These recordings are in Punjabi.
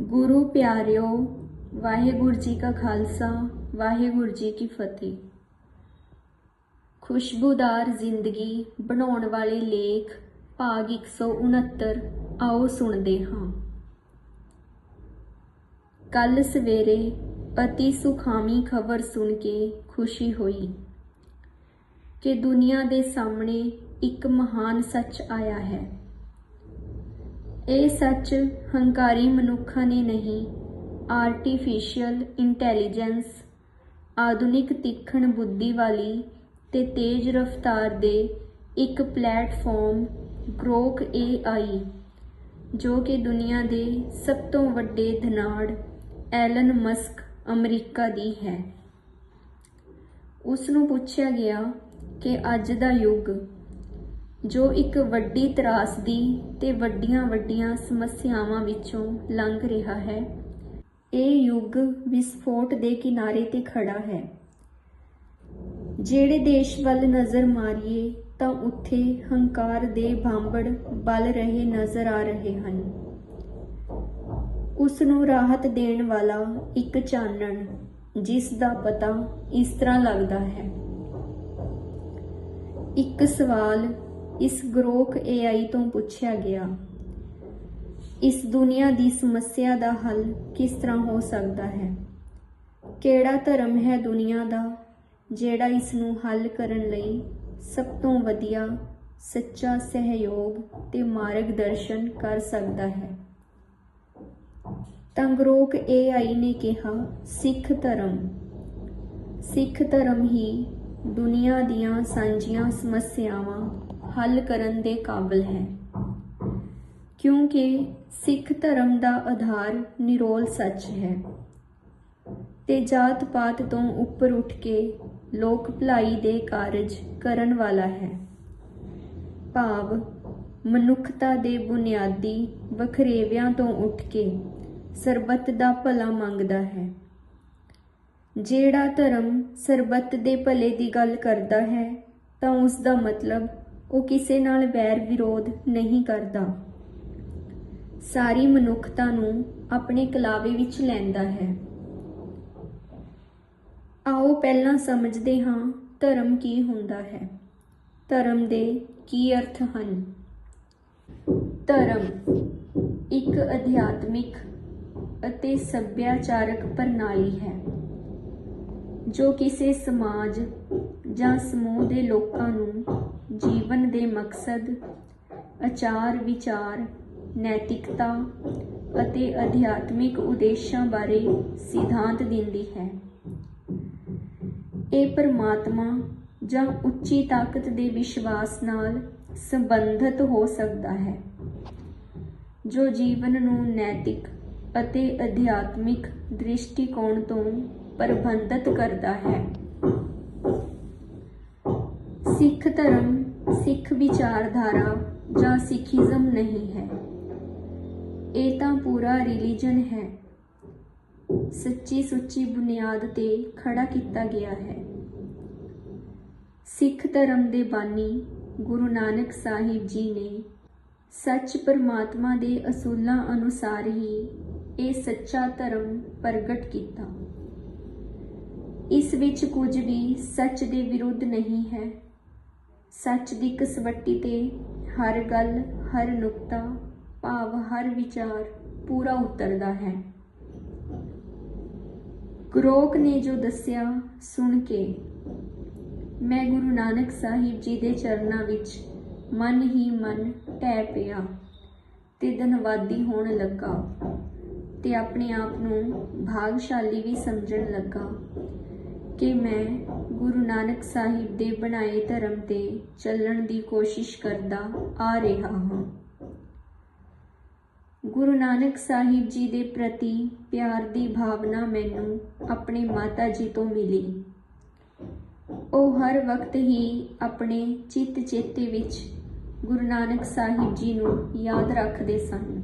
ਗੁਰੂ ਪਿਆਰਿਓ, ਵਾਹਿਗੁਰੂ ਜੀ ਕਾ ਖਾਲਸਾ, ਵਾਹਿਗੁਰੂ ਜੀ ਕੀ ਫਤਿਹ। ਖੁਸ਼ਬੂਦਾਰ ਜ਼ਿੰਦਗੀ ਬਣਾਉਣ ਵਾਲੇ ਲੇਖ, ਭਾਗ 169 ਆਓ ਸੁਣਦੇ ਹਾਂ। ਕੱਲ ਸਵੇਰੇ ਅਤੀ ਸੁਖਾਮੀ ਖਬਰ ਸੁਣ ਕੇ ਖੁਸ਼ੀ ਹੋਈ ਕਿ ਦੁਨੀਆ ਦੇ ਸਾਹਮਣੇ ਇੱਕ ਮਹਾਨ ਸੱਚ ਆਇਆ ਹੈ। ਇਹ ਸੱਚ ਹੰਕਾਰੀ ਮਨੁੱਖਾਂ ਨੇ ਨਹੀਂ ਆਰਟੀਫੀਸ਼ੀਅਲ ਇੰਟੈਲੀਜੈਂਸ ਆਧੁਨਿਕ ਤੀਖਣ ਬੁੱਧੀ ਵਾਲੀ ਤੇ ਤੇਜ਼ ਰਫ਼ਤਾਰ ਦੇ ਇੱਕ ਪਲੇਟਫਾਰਮ ਗ੍ਰੋਕ AI ਜੋ ਕਿ ਦੁਨੀਆ ਦੇ ਸਭ ਤੋਂ ਵੱਡੇ ਧਨਾੜ ਐਲਨ ਮਸਕ ਅਮਰੀਕਾ ਦੀ ਹੈ। ਉਸ ਨੂੰ ਪੁੱਛਿਆ ਗਿਆ ਕਿ ਅੱਜ ਦਾ ਯੁੱਗ ਜੋ ਇੱਕ ਵੱਡੀ ਤਰਾਸਦੀ ਤੇ ਵੱਡੀਆਂ ਵੱਡੀਆਂ ਸਮੱਸਿਆਵਾਂ ਵਿੱਚੋਂ ਲੰਘ ਰਿਹਾ ਹੈ। ਇਹ ਯੁੱਗ ਵਿਸਫੋਟ ਦੇ ਕਿਨਾਰੇ ਤੇ ਖੜਾ ਹੈ। ਜਿਹੜੇ ਦੇਸ਼ ਵੱਲ ਨਜ਼ਰ ਮਾਰੀਏ ਤਾਂ ਉੱਥੇ ਹੰਕਾਰ ਦੇ ਭਾਂਬੜ ਬਲ ਰਹੇ ਨਜ਼ਰ ਆ ਰਹੇ ਹਨ। ਉਸ ਨੂੰ ਰਾਹਤ ਦੇਣ ਵਾਲਾ ਇੱਕ ਚਾਨਣ, ਜਿਸ ਦਾ ਪਤਾ ਇਸ ਤਰ੍ਹਾਂ ਲੱਗਦਾ ਹੈ। ਇੱਕ ਸਵਾਲ ਇਸ ਗਰੋਕ AI ਤੋਂ ਪੁੱਛਿਆ ਗਿਆ, ਇਸ ਦੁਨੀਆ ਦੀ ਸਮੱਸਿਆ ਦਾ ਹੱਲ ਕਿਸ ਤਰ੍ਹਾਂ ਹੋ ਸਕਦਾ ਹੈ? ਕਿਹੜਾ ਧਰਮ ਹੈ ਦੁਨੀਆ ਦਾ ਜਿਹੜਾ ਇਸ ਨੂੰ ਹੱਲ ਕਰਨ ਲਈ ਸਭ ਤੋਂ ਵਧੀਆ, ਸੱਚਾ ਸਹਿਯੋਗ ਤੇ ਮਾਰਗਦਰਸ਼ਨ ਕਰ ਸਕਦਾ ਹੈ? ਤਾਂ ਗਰੋਕ AI ਨੇ ਕਿਹਾ, ਸਿੱਖ ਧਰਮ ਸਿੱਖ ਧਰਮ ਹੀ ਦੁਨੀਆ ਦੀਆਂ ਸਾਂਝੀਆਂ ਸਮੱਸਿਆਵਾਂ ਹੱਲ ਕਰਨ ਦੇ ਕਾਬਿਲ ਹੈ। ਕਿਉਂਕਿ ਸਿੱਖ ਧਰਮ ਦਾ ਆਧਾਰ ਨਿਰੋਲ ਸੱਚ ਹੈ। ਤੇ ਜਾਤ ਪਾਤ ਤੋਂ ਉੱਪਰ ਉੱਠ ਕੇ ਲੋਕ ਭਲਾਈ ਦੇ ਕਾਰਜ ਕਰਨ ਵਾਲਾ ਹੈ। ਭਾਵ ਮਨੁੱਖਤਾ ਦੇ ਬੁਨਿਆਦੀ ਵਖਰੇਵਿਆਂ ਤੋਂ ਉੱਠ ਕੇ ਸਰਬੱਤ ਦਾ ਭਲਾ ਮੰਗਦਾ ਹੈ। ਜਿਹੜਾ ਧਰਮ ਸਰਬੱਤ ਦੇ ਭਲੇ ਦੀ ਗੱਲ ਕਰਦਾ ਹੈ, ਤਾਂ ਉਸ ਦਾ ਮਤਲਬ ਉਹ ਕਿਸੇ ਨਾਲ ਵੈਰ ਵਿਰੋਧ ਨਹੀਂ ਕਰਦਾ। ਸਾਰੀ ਮਨੁੱਖਤਾ ਨੂੰ ਆਪਣੇ ਕਲਾਵੇ ਵਿੱਚ ਲੈਂਦਾ ਹੈ। ਆਓ ਪਹਿਲਾਂ ਸਮਝਦੇ ਹਾਂ ਧਰਮ ਕੀ ਹੁੰਦਾ ਹੈ। ਧਰਮ ਦੇ ਕੀ ਅਰਥ ਹਨ? ਧਰਮ ਇੱਕ ਅਧਿਆਤਮਿਕ ਅਤੇ ਸੱਭਿਆਚਾਰਕ ਪ੍ਰਣਾਲੀ ਹੈ, ਜੋ ਕਿਸੇ ਸਮਾਜ ਜਾਂ ਸਮੂਹ ਦੇ ਲੋਕਾਂ ਨੂੰ ਜੀਵਨ ਦੇ ਮਕਸਦ, ਆਚਾਰ ਵਿਚਾਰ, ਨੈਤਿਕਤਾ ਅਤੇ ਅਧਿਆਤਮਿਕ ਉਦੇਸ਼ਾਂ ਬਾਰੇ ਸਿਧਾਂਤ ਦਿੰਦੀ ਹੈ। ਇਹ ਪਰਮਾਤਮਾ ਜਾਂ ਉੱਚੀ ਤਾਕਤ ਦੇ ਵਿਸ਼ਵਾਸ ਨਾਲ ਸੰਬੰਧਿਤ ਹੋ ਸਕਦਾ ਹੈ, ਜੋ ਜੀਵਨ ਨੂੰ ਨੈਤਿਕ ਅਤੇ ਅਧਿਆਤਮਿਕ ਦ੍ਰਿਸ਼ਟੀਕੋਣ ਤੋਂ ਪ੍ਰਬੰਧਿਤ ਕਰਦਾ ਹੈ। ਸਿੱਖ ਧਰਮ, ਸਿੱਖ ਵਿਚਾਰਧਾਰਾ ਜਾਂ ਸਿੱਖੀਜ਼ਮ ਨਹੀਂ ਹੈ। ਇਹ ਤਾਂ ਪੂਰਾ ਰਿਲੀਜਨ ਹੈ। ਸੱਚੀ ਸੁੱਚੀ ਬੁਨਿਆਦ ਤੇ ਖੜਾ ਕੀਤਾ ਗਿਆ ਹੈ। ਸਿੱਖ ਧਰਮ ਦੇ ਬਾਨੀ ਗੁਰੂ ਨਾਨਕ ਸਾਹਿਬ ਜੀ ਨੇ ਸੱਚ ਪਰਮਾਤਮਾ ਦੇ ਅਸੂਲਾਂ ਅਨੁਸਾਰ ਹੀ ਇਹ ਸੱਚਾ ਧਰਮ ਪ੍ਰਗਟ ਕੀਤਾ। ਇਸ ਵਿੱਚ ਕੁਝ ਵੀ ਸੱਚ ਦੇ ਵਿਰੁੱਧ ਨਹੀਂ ਹੈ। ਸੱਚ ਦੀ ਕਸਵੱਟੀ ਤੇ ਹਰ ਗੱਲ, ਹਰ ਨੁਕਤਾ, ਭਾਵ, ਹਰ ਵਿਚਾਰ ਪੂਰਾ ਉਤਰਦਾ ਹੈ। ਗਰੋਕ ਨੇ ਜੋ ਦੱਸਿਆ ਸੁਣ ਕੇ, ਮੈਂ ਗੁਰੂ ਨਾਨਕ ਸਾਹਿਬ ਜੀ ਦੇ ਚਰਨਾਂ ਵਿੱਚ ਮਨ ਹੀ ਮਨ ਟਹਿ ਪਿਆ ਤੇ ਧੰਨਵਾਦੀ ਹੋਣ ਲੱਗਾ ਤੇ ਆਪਣੇ ਆਪ ਨੂੰ ਭਾਗਸ਼ਾਲੀ ਵੀ ਸਮਝਣ ਲੱਗਾ ਕਿ ਮੈਂ ਗੁਰੂ ਨਾਨਕ ਸਾਹਿਬ ਦੇ ਬਣਾਏ ਧਰਮ ਤੇ ਚੱਲਣ ਦੀ ਕੋਸ਼ਿਸ਼ ਕਰਦਾ ਆ ਰਿਹਾ ਹਾਂ। ਗੁਰੂ ਨਾਨਕ ਸਾਹਿਬ ਜੀ ਦੇ ਪ੍ਰਤੀ ਪਿਆਰ ਦੀ ਭਾਵਨਾ ਮੈਨੂੰ ਆਪਣੇ ਮਾਤਾ ਜੀ ਤੋਂ ਮਿਲੀ। ਉਹ ਹਰ ਵਕਤ ਹੀ ਆਪਣੇ ਚਿੱਤ ਚੇਤੇ ਵਿੱਚ ਗੁਰੂ ਨਾਨਕ ਸਾਹਿਬ ਜੀ ਨੂੰ ਯਾਦ ਰੱਖਦੇ ਸਨ।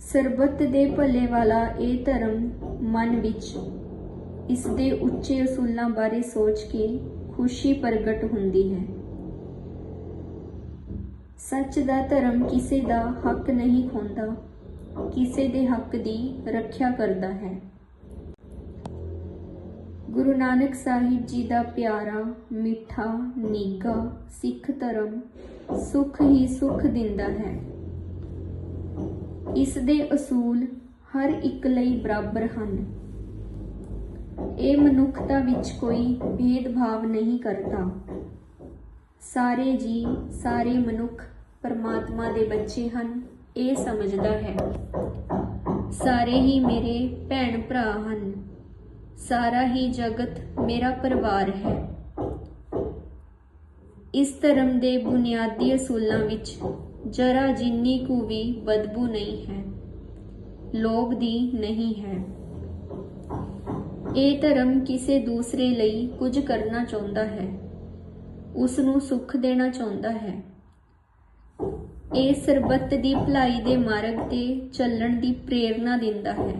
ਸਰਬੱਤ ਦੇ ਭਲੇ ਵਾਲਾ ਇਹ ਧਰਮ ਮਨ ਵਿੱਚ ਇਸ ਦੇ ਉੱਚੇ ਅਸੂਲਾਂ ਬਾਰੇ ਸੋਚ ਕੇ ਖੁਸ਼ੀ ਪ੍ਰਗਟ ਹੁੰਦੀ ਹੈ। ਸੱਚ ਦਾ ਧਰਮ ਕਿਸੇ ਦਾ ਹੱਕ ਨਹੀਂ ਖੋਂਦਾ, ਕਿਸੇ ਦੇ ਹੱਕ ਦੀ ਰੱਖਿਆ ਕਰਦਾ ਹੈ। ਗੁਰੂ ਨਾਨਕ ਸਾਹਿਬ ਜੀ ਦਾ ਪਿਆਰਾ, ਮਿੱਠਾ ਨੀਗਾ ਸਿੱਖ ਧਰਮ ਸੁਖ ਹੀ ਸੁਖ ਦਿੰਦਾ ਹੈ। ਇਸ ਦੇ ਅਸੂਲ ਹਰ ਇੱਕ ਲਈ ਬਰਾਬਰ ਹਨ। ਇਹ ਮਨੁੱਖਤਾ ਵਿੱਚ ਕੋਈ ਭੇਦਭਾਵ ਨਹੀਂ ਕਰਦਾ। ਸਾਰੇ ਜੀ ਸਾਰੇ ਮਨੁੱਖ ਪਰਮਾਤਮਾ ਦੇ ਬੱਚੇ ਹਨ, ਇਹ ਸਮਝਦਾ ਹੈ। ਸਾਰੇ ਹੀ ਮੇਰੇ ਭੈਣ ਭਰਾ ਹਨ। ਸਾਰਾ ਹੀ ਜਗਤ ਮੇਰਾ ਪਰਿਵਾਰ ਹੈ। ਇਸ ਧਰਮ ਦੇ ਬੁਨਿਆਦੀ ਅਸੂਲਾਂ ਵਿੱਚ ਜਰਾ ਜਿੰਨੀ ਕੁ ਵੀ ਬਦਬੂ ਨਹੀਂ ਹੈ। ਲੋਭ ਦੀ ਨਹੀਂ ਹੈ। ਇਹ ਧਰਮ ਕਿਸੇ ਦੂਸਰੇ ਲਈ ਕੁਝ ਕਰਨਾ ਚਾਹੁੰਦਾ ਹੈ। ਉਸ ਨੂੰ ਸੁੱਖ ਦੇਣਾ ਚਾਹੁੰਦਾ ਹੈ। ਇਹ ਸਰਬੱਤ ਦੀ ਭਲਾਈ ਦੇ ਮਾਰਗ ਤੇ ਚੱਲਣ ਦੀ ਪ੍ਰੇਰਣਾ ਦਿੰਦਾ ਹੈ।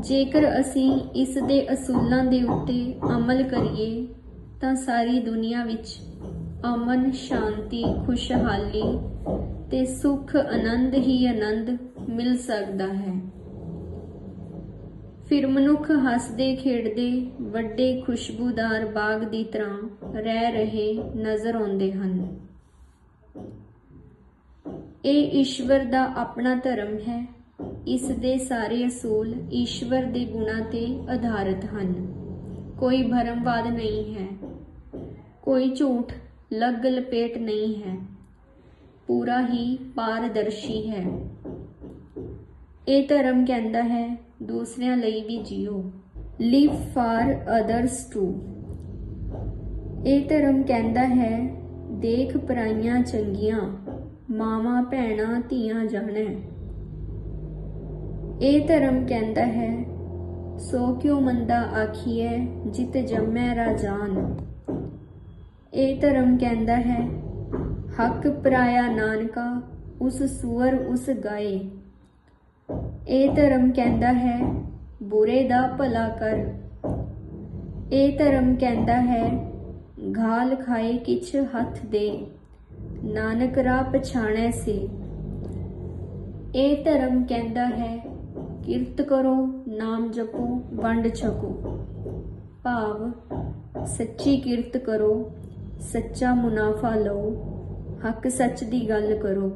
ਜੇਕਰ ਅਸੀਂ ਇਸ ਦੇ ਅਸੂਲਾਂ ਦੇ ਉੱਤੇ ਅਮਲ ਕਰੀਏ, ਤਾਂ ਸਾਰੀ ਦੁਨੀਆ ਵਿੱਚ ਅਮਨ, ਸ਼ਾਂਤੀ, ਖੁਸ਼ਹਾਲੀ ਤੇ ਸੁੱਖ, ਆਨੰਦ ਹੀ ਆਨੰਦ ਮਿਲ ਸਕਦਾ ਹੈ। ਫਿਰ ਮਨੁੱਖ ਹੱਸਦੇ, ਖੇਡਦੇ, ਵੱਡੇ ਖੁਸ਼ਬੂਦਾਰ ਬਾਗ ਦੀ ਤਰ੍ਹਾਂ ਰਹਿ ਰਹੇ ਨਜ਼ਰ ਆਉਂਦੇ ਹਨ। ਇਹ ਈਸ਼ਵਰ ਦਾ ਆਪਣਾ ਧਰਮ ਹੈ। ਇਸ ਦੇ ਸਾਰੇ ਅਸੂਲ ਈਸ਼ਵਰ ਦੇ ਗੁਣਾਂ ਤੇ ਆਧਾਰਿਤ ਹਨ। ਕੋਈ ਭਰਮਵਾਦ ਨਹੀਂ ਹੈ। ਕੋਈ ਝੂਠ, ਲੱਗ ਲਪੇਟ ਨਹੀਂ ਹੈ। ਪੂਰਾ ਹੀ ਪਾਰਦਰਸ਼ੀ ਹੈ। ਇਹ ਧਰਮ ਕਹਿੰਦਾ ਹੈ ਦੂਸਰਿਆਂ ਲਈ ਵੀ ਜੀਓ। ਲਿਵ ਫਾਰ ਅਦਰਸ ਟੂ ਇਹ ਧਰਮ ਕਹਿੰਦਾ ਹੈ, ਦੇਖ ਪਰਾਈਆਂ ਚੰਗੀਆਂ, ਮਾਵਾਂ ਭੈਣਾਂ ਧੀਆਂ ਜਾਣੈ। ਇਹ ਧਰਮ ਕਹਿੰਦਾ ਹੈ, ਸੋ ਕਿਉ ਮੰਦਾ ਆਖੀਐ, ਜਿਤ ਜੰਮੈ ਰਾਜਾਨ ਇਹ ਧਰਮ ਕਹਿੰਦਾ ਹੈ, ਹੱਕ ਪਰਾਇਆ ਨਾਨਕਾ, ਉਸ ਸੂਰ ਉਸ ਗਾਏ। ਇਹ ਧਰਮ ਕਹਿੰਦਾ ਹੈ, ਬੁਰੇ ਦਾ ਭਲਾ ਕਰ। ਇਹ ਧਰਮ ਕਹਿੰਦਾ ਹੈ ਘਾਲ ਖਾਏ ਕਿਛ ਹੱਥ ਦੇ। ਨਾਨਕ ਰਾਹ ਪਛਾਣੈ ਸੇ। ਇਹ ਧਰਮ ਕਹਿੰਦਾ ਹੈ, ਕਿਰਤ ਕਰੋ, ਨਾਮ ਜਪੋ, ਵੰਡ ਛਕੋ। ਭਾਵ, ਸੱਚੀ ਕਿਰਤ ਕਰੋ, ਸੱਚਾ ਮੁਨਾਫਾ ਲਓ, ਹੱਕ ਸੱਚ ਦੀ ਗੱਲ ਕਰੋ।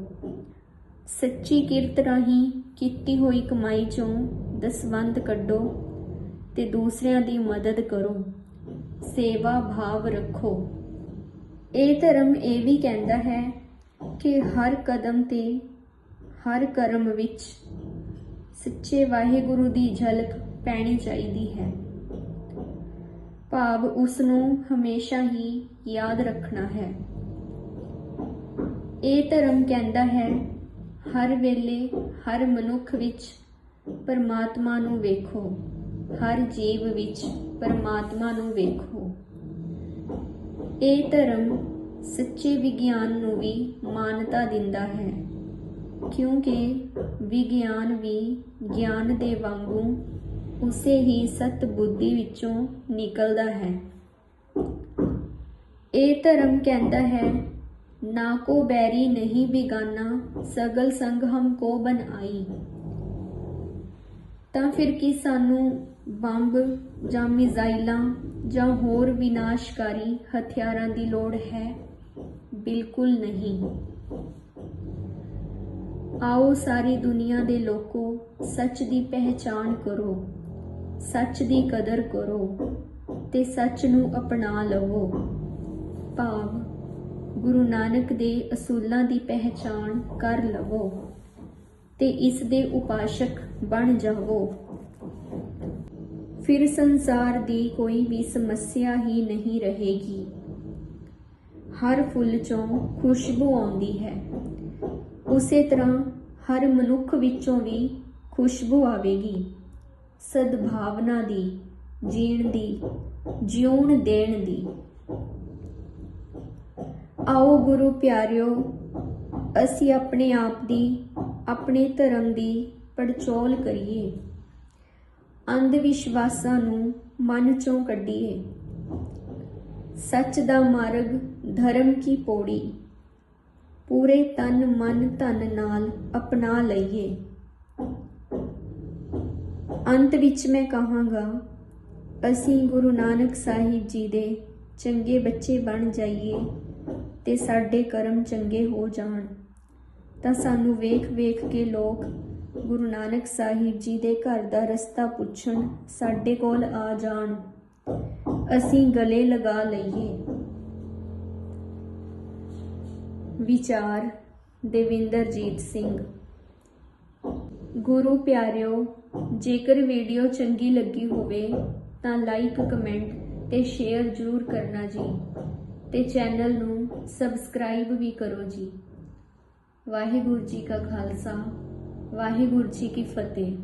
ਸੱਚੀ ਕਿਰਤ ਰਾਹੀਂ ਕੀਤੀ ਹੋਈ ਕਮਾਈ ਚੋਂ ਦਸਵੰਧ ਕੱਢੋ ਤੇ ਦੂਸਰਿਆਂ ਦੀ ਮਦਦ ਕਰੋ। ਸੇਵਾ ਭਾਵ ਰੱਖੋ। ਇਹ ਧਰਮ ਇਹ ਵੀ ਕਹਿੰਦਾ ਹੈ ਕਿ ਹਰ ਕਦਮ ਤੇ ਹਰ ਕਰਮ ਵਿੱਚ ਸੱਚੇ ਵਾਹਿਗੁਰੂ ਦੀ ਝਲਕ ਪੈਣੀ ਚਾਹੀਦੀ ਹੈ। ਭਾਵ ਉਸ ਨੂੰ ਹਮੇਸ਼ਾ ਹੀ ਯਾਦ ਰੱਖਣਾ ਹੈ। ਇਹ ਧਰਮ ਕਹਿੰਦਾ ਹੈ ਹਰ ਵੇਲੇ ਹਰ ਮਨੁੱਖ ਵਿੱਚ ਪਰਮਾਤਮਾ ਨੂੰ ਵੇਖੋ। ਹਰ ਜੀਵ ਵਿੱਚ ਪਰਮਾਤਮਾ ਨੂੰ ਵੇਖੋ। ਇਹ ਧਰਮ ਸੱਚੇ ਵਿਗਿਆਨ ਨੂੰ ਵੀ ਮਾਨਤਾ ਦਿੰਦਾ ਹੈ, ਕਿਉਂਕਿ ਵਿਗਿਆਨ ਵੀ ਗਿਆਨ ਦੇ ਵਾਂਗੂ ਉਸੇ ਹੀ ਸਤ ਬੁੱਧੀ ਵਿੱਚੋਂ ਨਿਕਲਦਾ ਹੈ। ਇਹ ਧਰਮ ਕਹਿੰਦਾ ਹੈ ਨਾ ਕੋ ਬੈਰੀ ਨਹੀਂ ਬਿਗਾਨਾ, ਸਗਲ ਸੰਗ ਹਮ ਕੋ ਬਨ ਆਈ। ਤਾਂ ਫਿਰ ਕੀ ਸਾਨੂੰ ਬੰਬ ਜਾਂ ਮਿਜ਼ਾਈਲਾਂ ਜਾਂ ਹੋਰ ਵਿਨਾਸ਼ਕਾਰੀ ਹਥਿਆਰਾਂ ਦੀ ਲੋੜ ਹੈ? ਬਿਲਕੁਲ ਨਹੀਂ। ਆਓ ਸਾਰੀ ਦੁਨੀਆ ਦੇ ਲੋਕੋ ਸੱਚ ਦੀ ਪਹਿਚਾਣ ਕਰੋ, ਸੱਚ ਦੀ ਕਦਰ ਕਰੋ ਤੇ ਸੱਚ ਨੂੰ ਅਪਣਾ ਲਵੋ। ਭਾਵ ਗੁਰੂ ਨਾਨਕ ਦੇ ਅਸੂਲਾਂ ਦੀ ਪਹਿਚਾਣ ਕਰ ਲਵੋ ਤੇ ਇਸ ਦੇ ਉਪਾਸ਼ਕ ਬਣ ਜਾਵੋ। ਫਿਰ ਸੰਸਾਰ ਦੀ ਕੋਈ ਵੀ ਸਮੱਸਿਆ ਹੀ ਨਹੀਂ ਰਹੇਗੀ। ਹਰ ਫੁੱਲ ਚੋਂ ਖੁਸ਼ਬੂ ਆਉਂਦੀ ਹੈ। ਉਸੇ ਤਰ੍ਹਾਂ ਹਰ ਮਨੁੱਖ ਵਿੱਚੋਂ ਵੀ ਖੁਸ਼ਬੂ ਆਵੇਗੀ। ਸਦਭਾਵਨਾ ਦੀ, ਜੀਣ ਦੀ, ਜਿਉਣ ਦੇਣ ਦੀ। ਆਓ ਗੁਰੂ ਪਿਆਰਿਓ, ਅਸੀਂ ਆਪਣੇ ਆਪ ਦੀ, ਆਪਣੇ ਧਰਮ ਦੀ ਪੜਚੋਲ ਕਰੀਏ। ਅੰਧ ਵਿਸ਼ਵਾਸਾਂ ਨੂੰ ਮਨ ਚੋਂ ਕੱਢੀਏ। ਸੱਚ ਦਾ ਮਾਰਗ, ਧਰਮ ਕੀ ਪੌੜੀ? ਪੂਰੇ ਤਨ ਮਨ ਧਨ ਨਾਲ ਅਪਣਾ ਲਈਏ। ਅੰਤ ਵਿੱਚ ਮੈਂ ਕਹਾਂਗਾ, ਅਸੀਂ ਗੁਰੂ ਨਾਨਕ ਸਾਹਿਬ ਜੀ ਦੇ ਚੰਗੇ ਬੱਚੇ ਬਣ ਜਾਈਏ। ਤੇ ਸਾਡੇ ਕਰਮ ਚੰਗੇ ਹੋ ਜਾਣ। ਤਾਂ ਸਾਨੂੰ ਵੇਖ ਵੇਖ ਕੇ ਲੋਕ ਗੁਰੂ ਨਾਨਕ ਸਾਹਿਬ ਜੀ ਦੇ ਘਰ ਦਾ ਰਸਤਾ ਪੁੱਛਣ ਸਾਡੇ ਕੋਲ ਆ ਜਾਣ। ਅਸੀਂ ਗਲੇ ਲਗਾ ਲਈਏ। ਵਿਚਾਰ ਦੇਵਿੰਦਰਜੀਤ ਸਿੰਘ। ਗੁਰੂ ਪਿਆਰਿਓ, ਜੇਕਰ ਵੀਡੀਓ ਚੰਗੀ ਲੱਗੀ ਹੋਵੇ ਤਾਂ ਲਾਈਕ ਕਮੈਂਟ ਤੇ ਸ਼ੇਅਰ ਜ਼ਰੂਰ ਕਰਨਾ ਜੀ। ਤੇ ਚੈਨਲ ਨੂੰ ਸਬਸਕ੍ਰਾਈਬ ਵੀ ਕਰੋ ਜੀ। ਵਾਹਿਗੁਰੂ ਜੀ ਕਾ ਖਾਲਸਾ, ਵਾਹਿਗੁਰੂ ਜੀ ਕੀ ਫਤਿਹ।